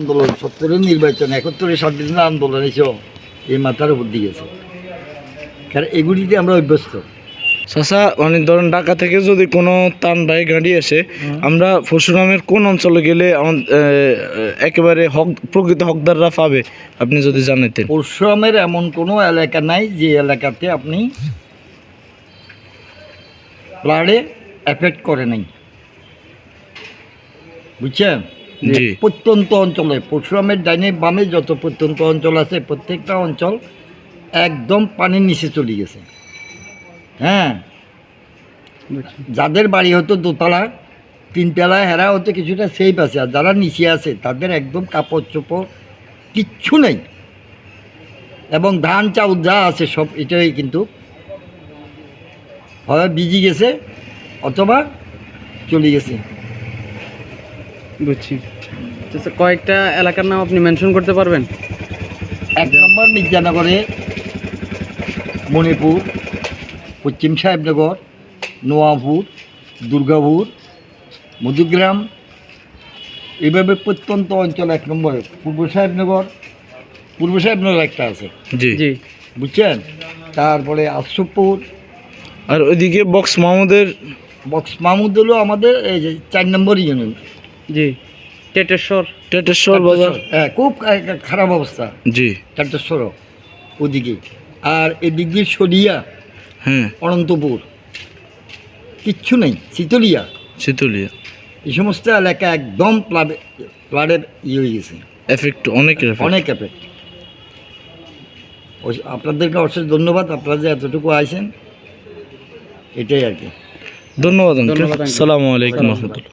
আন্দোলন সত্তরের নির্বাচন একাত্তরের স্বাধীনতা আন্দোলন এসব এই মাথার উপর দিয়ে গেছে। কারণ এগুলিতে আমরা অভ্যস্ত। চাচা মানে ধরেন ঢাকা থেকে যদি কোনো টান বাই গাড়ি আসে আমরা পরশুরামের কোন অঞ্চলে গেলে একেবারে হক প্রকৃত হকদাররা পাবে আপনি যদি জানাতেন? পরশুরামের এমন কোনো এলাকা নাই যে এলাকাতে আপনি ফ্লাডে এফেক্ট করে নাই। বুঝছেন? প্রত্যন্ত অঞ্চলে পরশুরামের ডাইনে বামে যত প্রত্যন্ত অঞ্চল আছে প্রত্যেকটা অঞ্চল একদম পানির নিচে চলে গেছে। হ্যাঁ? যাদের বাড়ি হতো দোতলা তিনতলা হেরা হতো কিছুটা সেফ আছে আর যারা নিচে আছে তাদের একদম কাপড় চোপড় কিচ্ছু নেই। এবং ধান চাউল যা আছে সব এটাই কিন্তু হয় ভিজি গেছে অথবা চলে গেছে। বুঝছি। আচ্ছা কয়েকটা এলাকার নাম আপনি মেনশন করতে পারবেন? এক নম্বর মির্জানগরে মণিপুর পশ্চিম সাহেবনগর নোয়াপুর দুর্গাপুর মধুগ্রাম। এভাবে প্রত্যন্ত অঞ্চল এক নম্বরে। পূর্ব সাহেবনগর পূর্ব সাহেবনগর একটা আছে। জি। জি। বুঝছেন? তারপরে আশরফপুর। আর ওইদিকে বক্স মাহমুদের বক্স মাহমুদ হলো আমাদের এই যে চার নম্বর ইউনিয়ন। জি। টেটেশ্বর। টেটেশ্বর বাজার। হ্যাঁ খুব খারাপ অবস্থা। জি। কাটেশ্বর ওদিকে। আর এদিক দিয়ে সরিয়া হ্যাঁ। অনন্তপুর। কিচ্ছু নেই শীতলিয়া। শীতলিয়া। এই সমস্ত এলাকা একদম প্লাবে ফ্লাডের ইয়ে হয়ে গেছে। এফেক্ট অনেক। অনেক এফেক্ট আপনাদেরকে অশেষ ধন্যবাদ আপনারা যে এতটুকু আইছেন এটাই আর কি। ধন্যবাদ সালামু আলাইকুম রহমতুল্লাহ।